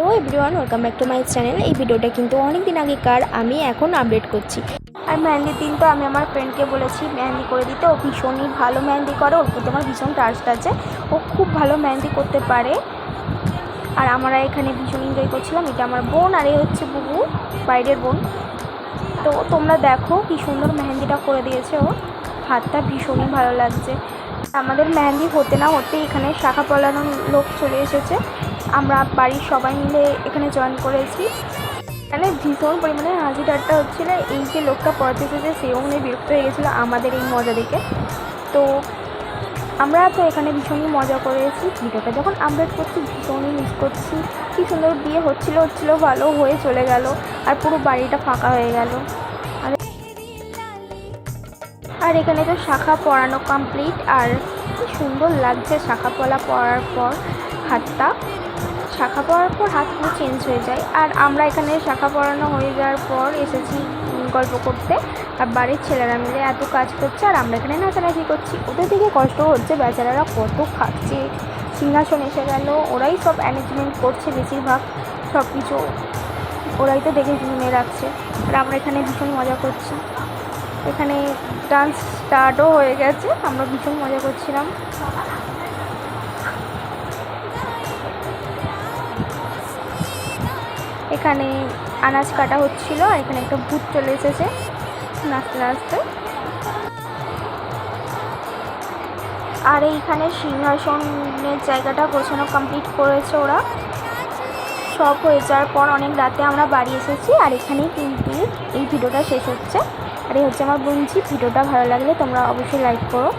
Hello everyone welcome back to my channel এই ভিডিওটা কিন্তু অনেক দিন আগেকার। আমি এখন আপডেট করছি। আর মেহেন্দির দিন তো আমি আমার ফ্রেন্ডকে বলেছি, মেহেন্দি করে দিতে, ও ভীষণই ভালো মেহেন্দি করে। ওর প্রতি আমার ভীষণ ট্রাস্ট আছে। ও খুব ভালো মেহেন্দি করতে পারে। আর আমরা এখানে ভীষণ এনজয় করছিলাম। এটা আমার বোন আর এই হচ্ছে বুবু, বাইরের বোন। তো তোমরা দেখো কি সুন্দর মেহেন্দিটা করে দিয়েছে ও। হাতটা ভীষণই ভালো লাগছে। আমাদের মেহেন্দি হতে না হতে এখানে শাখা পলানোর লোক চলে এসেছে। আমরা বাড়ির সবাই মিলে এখানে জয়েন করেছি। এখানে ভীষণ পরিমাণে হাসি ঠাট্টা হচ্ছিল। এই যে লোকটা পড়াতে এসেছে সেও মনে বিরক্ত হয়ে গেছিল আমাদের এই মজা দেখে। তো আমরা তো এখানে ভীষণই মজা করেছি। ভিডিওটা যখন আপডেট করছি, ভীষণই মিস করছি। কী সুন্দর বিয়ে হচ্ছিল হচ্ছিল, ভালো হয়ে চলে গেল আর পুরো বাড়িটা ফাঁকা হয়ে গেল। আর আর এখানে তো শাখা পড়ানো কমপ্লিট আর কি সুন্দর লাগছে শাখা পলা পড়ার পর। হাতটা শাখা পড়ার পর হাত পুরো চেঞ্জ হয়ে যায়। আর আমরা এখানে শাখা পরানো হয়ে যাওয়ার পর এসেছি গল্প করতে। আর বাড়ির ছেলেরা মিলে এত কাজ করছে আর আমরা এখানে নাচানাচি করছি। ওদের দিকে কষ্ট হচ্ছে, বেচারারা কত খাচ্ছে। সিংহাসন এসে গেল, ওরাই সব অ্যারেঞ্জমেন্ট করছে বেশিরভাগ সব কিছু ওরাই তো দেখে শুনে রাখছে। আর আমরা এখানে ভীষণ মজা করছি। এখানে ডান্স স্টার্টও হয়ে গেছে, আমরা ভীষণ মজা করছিলাম। এখানে আনাজ কাটা হচ্ছিল আর এখানে একটা ভূত চলে এসেছে। নাচতে নাচতে। আর এইখানে সিংহাসনের জায়গাটা গোছানো কমপ্লিট করেছে ওরা। সব হয়ে যাওয়ার পর অনেক রাতে আমরা বাড়ি এসেছি আর এখানেই কিন্তু এই ভিডিওটা শেষ হচ্ছে। আর এই হচ্ছে আমার বঞ্চি ভিডিওটা ভালো লাগলে তোমরা অবশ্যই লাইক করো।